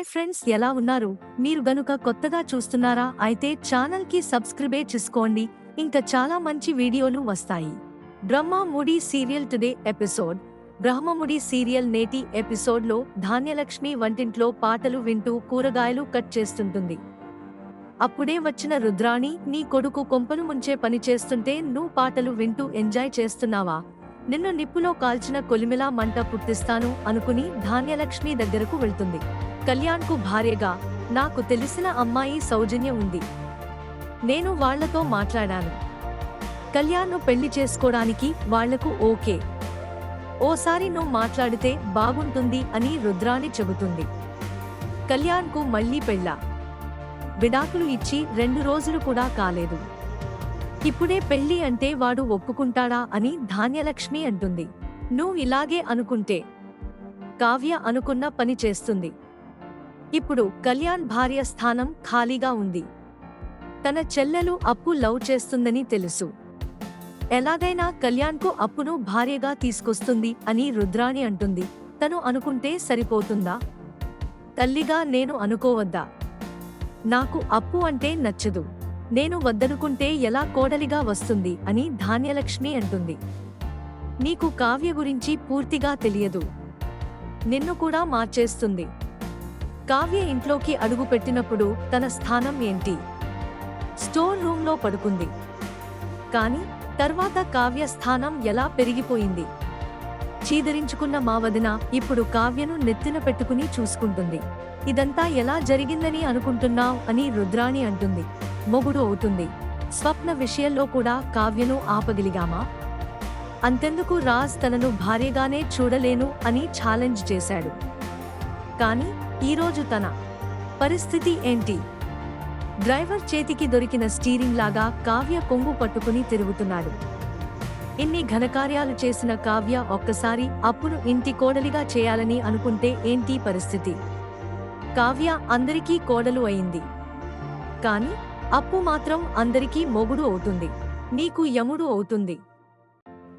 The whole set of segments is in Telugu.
హాయ్ ఫ్రెండ్స్ ఎలా ఉన్నారు? మీరు గనుక కొత్తగా చూస్తున్నారా అయితే ఛానల్కి సబ్స్క్రైబే చేసుకోండి. ఇంకా చాలా మంచి వీడియోలు వస్తాయి. Brahmamudi serial today episode. Brahmamudi serial నేటి ఎపిసోడ్లో ధాన్యలక్ష్మి వంటింట్లో పాటలు వింటూ కూరగాయలు కట్ చేస్తుంటుంది. అప్పుడే వచ్చిన రుద్రాణి నీ కొడుకు కొంపలు ముంచే పని చేస్తుంటే నువ్వు పాటలు వింటూ ఎంజాయ్ చేస్తున్నావా? నిన్ను నిప్పులో కాల్చిన కొలిమిలా మంట పుట్టిస్తాను అనుకుని ధాన్యలక్ష్మి దగ్గరకు వెళ్తుంది. కళ్యాణ్కు భార్యగా నాకు తెలిసిన అమ్మాయి సౌజన్య ఉంది. నేను వాళ్ళతో మాట్లాడాను. కళ్యాణ్ను పెళ్ళి చేసుకోవడానికి వాళ్ళకు ఓకే. ఓసారి నువ్వు మాట్లాడితే బాగుంటుంది అని రుద్రాణి చెబుతుంది. కళ్యాణ్కు మళ్ళీ పెళ్ళ. విడాకులు ఇచ్చి రెండు రోజులు కూడా కాలేదు. ఇప్పుడే పెళ్ళి అంటే వాడు ఒప్పుకుంటాడా అని ధాన్యలక్ష్మి అంటుంది. నువ్వు ఇలాగే అనుకుంటే. కావ్య అనుకున్న పని చేస్తుంది. ఇప్పుడు కళ్యాణ్ భార్య స్థానం ఖాళీగా ఉంది. తన చెల్లెలు అప్పు లవ్ చేస్తుందని తెలుసు. ఎలాగైనా కళ్యాణ్కు అప్పును భార్యగా తీసుకొస్తుంది అని రుద్రాణి అంటుంది. తను అనుకుంటే సరిపోతుందా? తల్లిగా నేను అనుకోవద్దా? నాకు అప్పు అంటే నచ్చదు. నేను వద్దనుకుంటే ఎలా కోడలిగా వస్తుంది అని ధాన్యలక్ష్మి అంటుంది. నీకు కావ్య గురించి పూర్తిగా తెలియదు. నిన్ను కూడా మార్చేస్తుంది. కావ్య ఇంట్లోకి అడుగు పెట్టినప్పుడు తన స్థానం ఏంటి? స్టోర్ రూంలో పడుకుంది. కానీ తర్వాత కావ్య స్థానం ఎలా పెరిగిపోయింది? చీదరించుకున్న మా వదిన ఇప్పుడు కావ్యను నెత్తిన పెట్టుకుని చూసుకుంటుంది. ఇదంతా ఎలా జరిగిందని అనుకుంటున్నావు అని రుద్రాణి అంటుంది. మొగుడు అవుతుంది. స్వప్న విషయంలో కూడా కావ్యను ఆపగలిగామా? అంతెందుకు రాజ్ తనను భార్యగానే చూడలేను అని ఛాలెంజ్ చేశాడు. కానీ ఈరోజు తన పరిస్థితి ఏంటి? డ్రైవర్ చేతికి దొరికిన స్టీరింగ్ లాగా కావ్య కొంగు పట్టుకుని తిరుగుతున్నాడు. ఇన్ని ఘనకార్యాలు చేసిన కావ్య ఒక్కసారి అప్పును ఇంటి కోడలిగా చేయాలని అనుకుంటే ఏంటి పరిస్థితి? కావ్య అందరికీ కోడలు అయింది. కాని అప్పు మాత్రం అందరికీ మొగుడు అవుతుంది. నీకు యముడు అవుతుంది.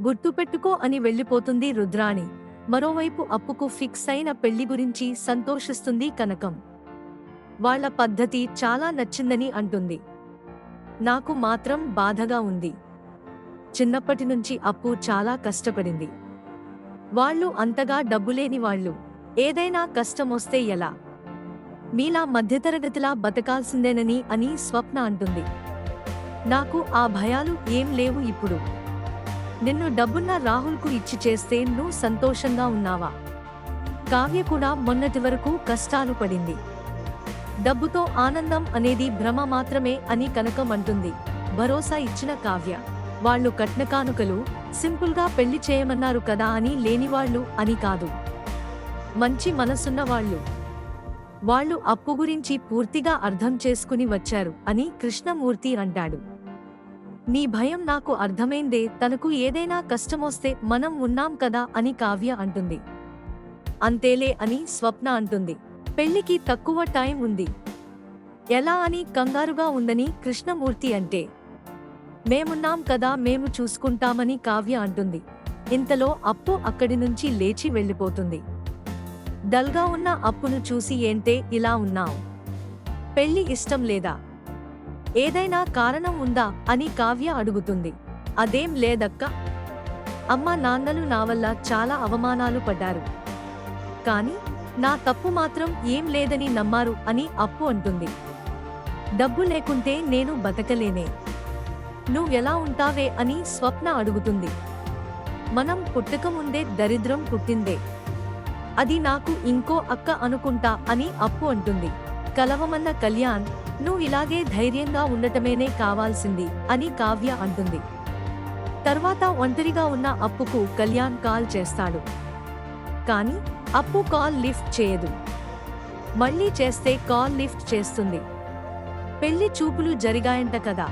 గుర్తుపెట్టుకో అని వెళ్ళిపోతుంది రుద్రాణి. మరోవైపు అప్పుకు ఫిక్స్ అయిన పెళ్ళి గురించి సంతోషిస్తుంది కనకం. వాళ్ళ పద్ధతి చాలా నచ్చిందని అంటుంది. నాకు మాత్రం బాధగా ఉంది. చిన్నప్పటి నుంచి అప్పు చాలా కష్టపడింది. వాళ్ళు అంతగా డబ్బులేని వాళ్ళు. ఏదైనా కష్టమొస్తే ఎలా? మీలా మధ్యతరగతిలా బతకాల్సిందేనని అని స్వప్న అంటుంది. నాకు ఆ భయాలు ఏం లేవు ఇప్పుడు. నిన్ను డబ్బున్న రాహుల్కు ఇచ్చి చేస్తే నువ్వు సంతోషంగా ఉన్నావా? కావ్య కూడా మొన్నటి వరకు కష్టాలు పడింది. డబ్బుతో ఆనందం అనేది భ్రమ మాత్రమే అని కనకం అంటుంది భరోసా ఇచ్చిన కావ్య. వాళ్ళు కట్న కానుకలు సింపుల్గా పెళ్ళి చేయమన్నారు కదా అని లేనివాళ్ళు అని కాదు. మంచి మనసున్న వాళ్ళు. వాళ్ళు అప్పు గురించి పూర్తిగా అర్థం చేసుకుని వచ్చారు అని కృష్ణమూర్తి అంటాడు. నీ భయం నాకు అర్థమైందే తనకు ఏదైనా కష్టమొస్తే మనం ఉన్నాం కదా అని కావ్య అంటుంది. అంతేలే అని స్వప్న అంటుంది. పెళ్ళికి తక్కువ టైం ఉంది. ఎలా అని కంగారుగా ఉందని కృష్ణమూర్తి అంటే మేమున్నాం కదా మేము చూసుకుంటామని కావ్య అంటుంది. ఇంతలో అప్పు అక్కడి నుంచి లేచి వెళ్ళిపోతుంది. డల్గా ఉన్న అప్పును చూసి ఏంటే ఇలా ఉన్నావు? పెళ్ళి ఇష్టం లేదా? ఏదైనా కారణం ఉందా అని కావ్య అడుగుతుంది. అదేం లేదక్క. అమ్మ నాన్నలు నా వల్ల చాలా అవమానాలు పడ్డారు. కాని నా తప్పు మాత్రం ఏం లేదని నమ్మారు అని అప్పు అంటుంది. డబ్బు లేకుంటే నేను బతకలేనే. నువ్వెలా ఉంటావే అని స్వప్న అడుగుతుంది. మనం పుట్టకముందే దరిద్రం పుట్టిందే. అది నాకు ఇంకో అక్క అనుకుంటా అని అప్పు అంటుంది. కలవమన్న కళ్యాణ్ నువ్వు ఇలాగే ధైర్యంగా ఉండటమేనే కావాల్సింది అని కావ్య అంటుంది. తర్వాత ఒంటరిగా ఉన్న అప్పుకు కళ్యాణ్ కాల్ చేస్తాడు. కానీ అప్పు కాల్ లిఫ్ట్ చేయదు. మళ్ళీ చేస్తే కాల్ లిఫ్ట్ చేస్తుంది. పెళ్ళి చూపులు జరిగాయంట కదా.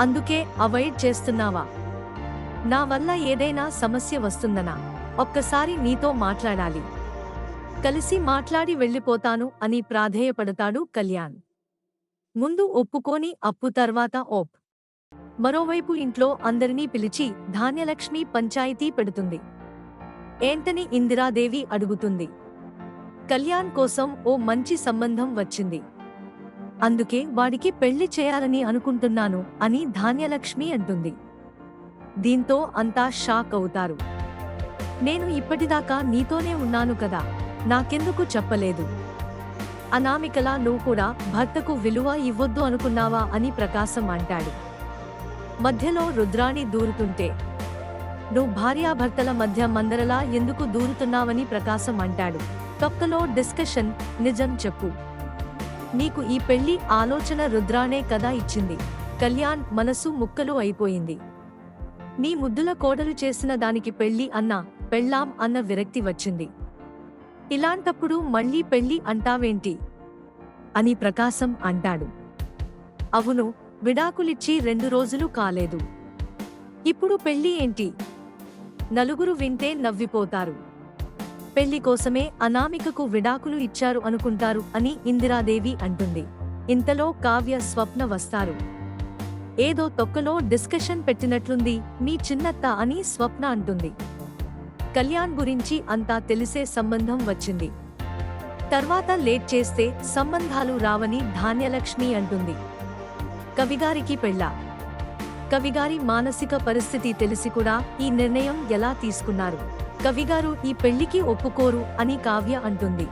అందుకే అవాయిడ్ చేస్తున్నావా? నా వల్ల ఏదైనా సమస్య వస్తుందనా? ఒక్కసారి నీతో మాట్లాడాలి. కలిసి మాట్లాడి వెళ్ళిపోతాను అని ప్రాధేయపడతాడు కళ్యాణ్. ముందు ఒప్పుకోని అప్పు తర్వాత ఓప్. మరోవైపు ఇంట్లో అందరినీ పిలిచి ధాన్యలక్ష్మి పంచాయతీ పెడుతుంది. ఏంటని ఇందిరాదేవి అడుగుతుంది. కళ్యాణ్ కోసం ఓ మంచి సంబంధం వచ్చింది. అందుకే వాడికి పెళ్ళి చేయాలని అనుకుంటున్నాను అని ధాన్యలక్ష్మి అంటుంది. దీంతో అంతా షాక్ అవుతారు. నేను ఇప్పటిదాకా నీతోనే ఉన్నాను కదా నాకెందుకు చెప్పలేదు? అనామికలా నువ్వు కూడా భర్తకు విలువ ఇవ్వొద్దు అనుకున్నావా అని ప్రకాశం అంటాడు. మధ్యలో రుద్రాణి దూరుతుంటే నువ్వు భార్యాభర్తల మధ్య మందరలా ఎందుకు దూరుతున్నావని ప్రకాశం అంటాడు. తొక్కలో డిస్కషన్ నిజం చెప్పు. నీకు ఈ పెళ్ళి ఆలోచన రుద్రానే కదా ఇచ్చింది. కళ్యాణ్ మనసు ముక్కలు అయిపోయింది. నీ ముద్దుల కోడలు చేసిన దానికి పెళ్ళి అన్న పెళ్ళాం అన్న విరక్తి వచ్చింది. ఇలాంటప్పుడు మళ్ళీ పెళ్ళి అంటావేంటి? అని ప్రకాశం అంటాడు. అవును విడాకులిచ్చి రెండు రోజులు కాలేదు. ఇప్పుడు పెళ్ళి ఏంటి? నలుగురు వింటే నవ్విపోతారు. పెళ్ళి కోసమే అనామికకు విడాకులు ఇచ్చారు అనుకుంటారు అని ఇందిరాదేవి అంటుంది. ఇంతలో కావ్య స్వప్న వస్తారు. ఏదో తొక్కలో డిస్కషన్ పెట్టినట్లుంది మీ చిన్నత్త అని స్వప్న అంటుంది. కళ్యాణ్ గురించి అంతా తెలిసే సంబంధం వచ్చింది. తర్వాత లేట్ చేస్తే సంబంధాలు రావని ధాన్యలక్ష్మి అంటుంది. కవిగారికి పెళ్ళ? కవిగారి మానసిక పరిస్థితి తెలిసి కూడా ఈ నిర్ణయం ఎలా తీసుకున్నారు? కవిగారు ఈ పెళ్ళికి ఒప్పుకోరు అని కావ్య అంటుంది.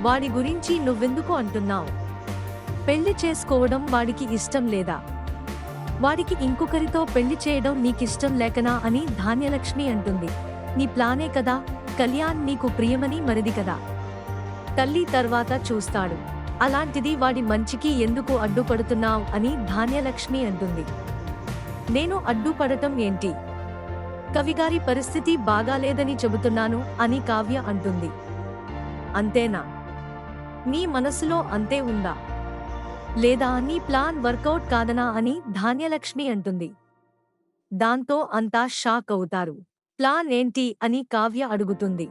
వాడి గురించి నువ్వెందుకు అంటున్నావు? పెళ్ళి చేసుకోవడం వాడికి ఇష్టం లేదా? వాడికి ఇంకొకరితో పెళ్ళి చేయడం నీకిష్టం లేకనా అని ధాన్యలక్ష్మి అంటుంది. నీ ప్లానే కదా. కళ్యాణ్ నీకు ప్రియమని మరిది కదా. తల్లి తర్వాత చూస్తాడు. అలాంటిది వాడి మంచికి ఎందుకు అడ్డుపడుతున్నావు అని ధాన్యలక్ష్మి అంటుంది. నేను అడ్డుపడటం ఏంటి? కవిగారి పరిస్థితి బాగాలేదని చెబుతున్నాను అని కావ్య అంటుంది. అంతేనా? నీ మనసులో అంతే ఉందా? లేదా నీ ప్లాన్ వర్కౌట్ కాదనా అని ధాన్యలక్ష్మి అంటుంది. దాంతో అంతా షాక్ అవుతారు. ప్లాన్ ఏంటి అని కావ్య అడుగుతుంది.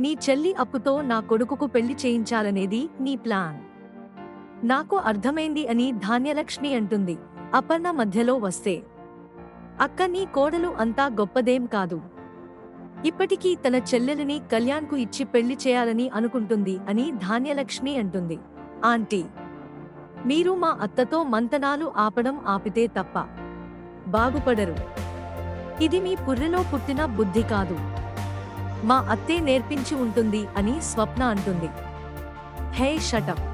నీ చెల్లి అప్పుతో నా కొడుకుకు పెళ్ళి చేయించాలనేది నీ ప్లాన్. నాకు అర్థమైంది అని ధాన్యలక్ష్మి అంటుంది అపర్ణ మధ్యలో వస్తే. అక్క నీ కోడలు అంతా గొప్పదేం కాదు. ఇప్పటికీ తన చెల్లెలిని కళ్యాణ్కు ఇచ్చి పెళ్ళి చేయాలని అనుకుంటుంది అని ధాన్యలక్ష్మి అంటుంది. ఆంటీ మీరు మా అత్తతో మంతనాలు ఆపడం ఆపితే తప్ప. బాగుపడరు. ఇది మీ పుర్రెలో పుట్టిన బుద్ధి కాదు. మా అత్తే నేర్పించి ఉంటుంది అని స్వప్న అంటుంది. హే షటప్!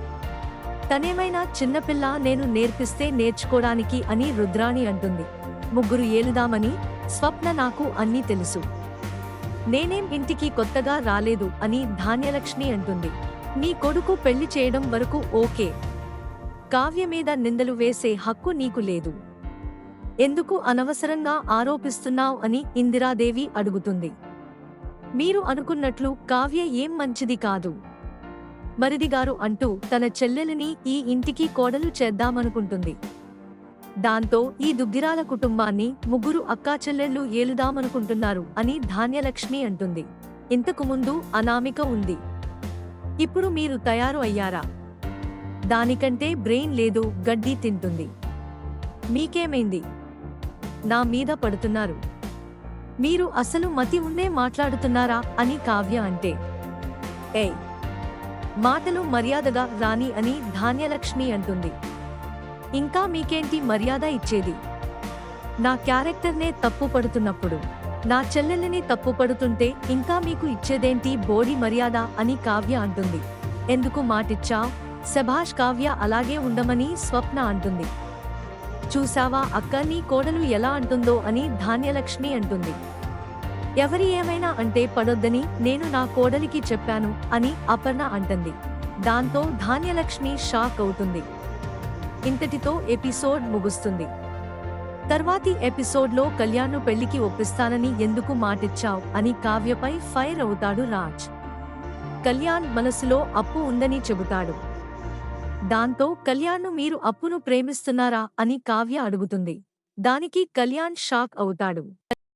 తనేమైనా చిన్నపిల్ల నేను నేర్పిస్తే నేర్చుకోడానికి అని రుద్రాణి అంటుంది. ముగ్గురు ఏలుదామని స్వప్న నాకు అన్నీ తెలుసు. నేనేం ఇంటికి కొత్తగా రాలేదు అని ధాన్యలక్ష్మి అంటుంది. నీ కొడుకు పెళ్ళి చేయడం వరకు ఓకే. కావ్య మీద నిందలు వేసే హక్కు నీకు లేదు. ఎందుకు అనవసరంగా ఆరోపిస్తున్నావు అని ఇందిరాదేవి అడుగుతుంది. మీరు అనుకున్నట్లు కావ్య ఏం మంచిది కాదు. మరిదిగారు అంటూ తన చెల్లెలిని ఈ ఇంటికి కోడలు చేద్దామనుకుంటుంది. దాంతో ఈ దుగ్గిరాల కుటుంబాన్ని ముగ్గురు అక్కాచెల్లెళ్ళు ఏలుదామనుకుంటున్నారు అని ధాన్యలక్ష్మి అంటుంది. ఇంతకు ముందు అనామిక ఉంది. ఇప్పుడు మీరు తయారు అయ్యారా? దానికంటే బ్రెయిన్ లేదు గడ్డి తింటుంది. మీకేమైంది? నా మీద పడుతున్నారు. మీరు అసలు మతి ఉండే మాట్లాడుతున్నారా అని కావ్య అంటే ఏ మాటలు మర్యాదగా రాని అని ధాన్యలక్ష్మి అంటుంది. ఇంకా మీకేంటి మర్యాద ఇచ్చేది? నా క్యారెక్టర్నే తప్పు పడుతున్నప్పుడు నా చెల్లెల్ని తప్పు పడుతుంటే ఇంకా మీకు ఇచ్చేదేంటి బోడి మర్యాద అని కావ్య అంటుంది. ఎందుకు మాటిచ్చా సభాష్ కావ్య అలాగే ఉండమని స్వప్న అంటుంది. చూసావా అక్క నీ కోడలు ఎలా అంటుందో అని ధాన్యలక్ష్మి అంటుంది. ఎవరి ఏమైనా అంటే పడొద్దని నేను నా కోడలికి చెప్పాను అని అపర్ణ అంటుంది. దాంతో ధాన్యలక్ష్మి షాక్ అవుతుంది. ఇంతటితో ఎపిసోడ్ ముగుస్తుంది. తర్వాతి ఎపిసోడ్లో కళ్యాణ్ను పెళ్ళికి ఒప్పిస్తానని ఎందుకు మాటిచ్చావు అని కావ్యపై ఫైర్ అవుతాడు రాజ్. కళ్యాణ్ మనసులో అప్పు ఉందని చెబుతాడు. దాంతో కళ్యాణ్ను మీరు అప్పును ప్రేమిస్తున్నారా అని కావ్య అడుగుతుంది. దానికి కళ్యాణ్ షాక్ అవుతాడు.